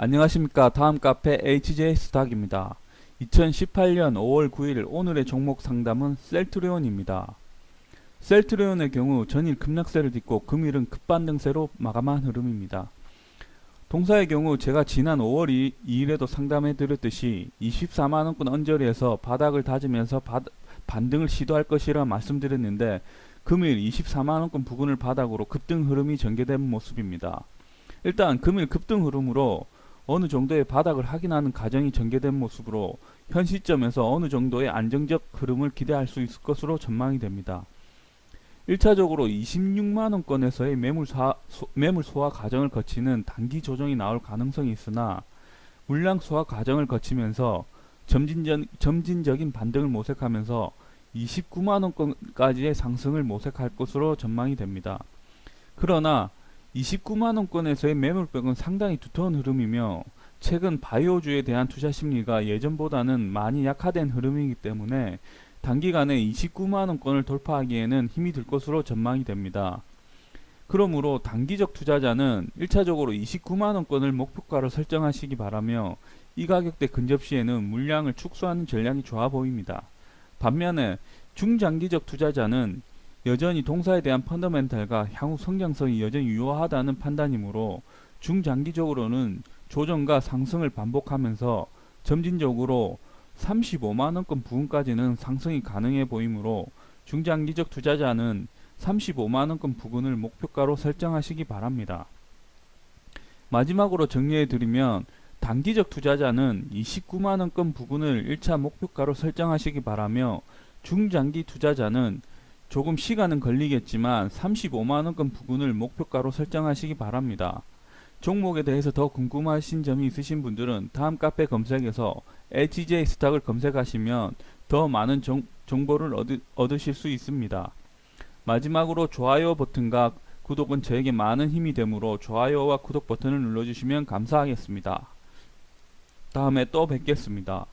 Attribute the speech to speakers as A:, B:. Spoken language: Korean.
A: 안녕하십니까 다음 카페 HJ 스탁입니다. 2018년 5월 9일 오늘의 종목 상담은 셀트리온입니다. 셀트리온의 경우 전일 급락세를 딛고 금일은 급반등세로 마감한 흐름입니다. 동사의 경우 제가 지난 5월 2, 일에도 상담해 드렸듯이 24만원권 언저리에서 바닥을 다지면서 바- 반등을 시도할 것이라 말씀드렸는데 금일 24만원권 부근을 바닥으로 급등 흐름이 전개된 모습입니다. 일단 금일 급등 흐름으로 어느 정도의 바닥을 확인하는 과정이 전개된 모습으로 현 시점에서 어느 정도의 안정적 흐름을 기대할 수 있을 것으로 전망이 됩니다. 1차적으로 26만원권에서의 매물, 사, 소, 매물 소화 과정을 거치는 단기 조정이 나올 가능성이 있으나 물량 소화 과정을 거치면서 점진적, 점진적인 반등을 모색하면서 29만원권까지의 상승을 모색할 것으로 전망이 됩니다. 그러나 29만원권에서의 매물벽은 상당히 두터운 흐름이며 최근 바이오주에 대한 투자 심리가 예전보다는 많이 약화된 흐름이기 때문에 단기간에 29만원권을 돌파하기에는 힘이 들 것으로 전망이 됩니다. 그러므로 단기적 투자자는 1차적으로 29만원권을 목표가로 설정하시기 바라며 이 가격대 근접 시에는 물량을 축소하는 전략이 좋아 보입니다. 반면에 중장기적 투자자는 여전히 동사에 대한 펀더멘탈과 향후 성장성이 여전히 유효하다는 판단이므로 중장기적으로는 조정과 상승을 반복하면서 점진적으로 35만원권 부근까지는 상승이 가능해 보이므로 중장기적 투자자는 35만원권 부근을 목표가로 설정하시기 바랍니다. 마지막으로 정리해 드리면 단기적 투자자는 29만원권 부근을 1차 목표가로 설정하시기 바라며 중장기 투자자는 조금 시간은 걸리겠지만 35만원권 부근을 목표가로 설정하시기 바랍니다. 종목에 대해서 더 궁금하신 점이 있으신 분들은 다음 카페 검색에서 HJ 스탁을 검색하시면 더 많은 정, 정보를 얻으, 얻으실 수 있습니다. 마지막으로 좋아요 버튼과 구독은 저에게 많은 힘이 되므로 좋아요와 구독 버튼을 눌러주시면 감사하겠습니다. 다음에 또 뵙겠습니다.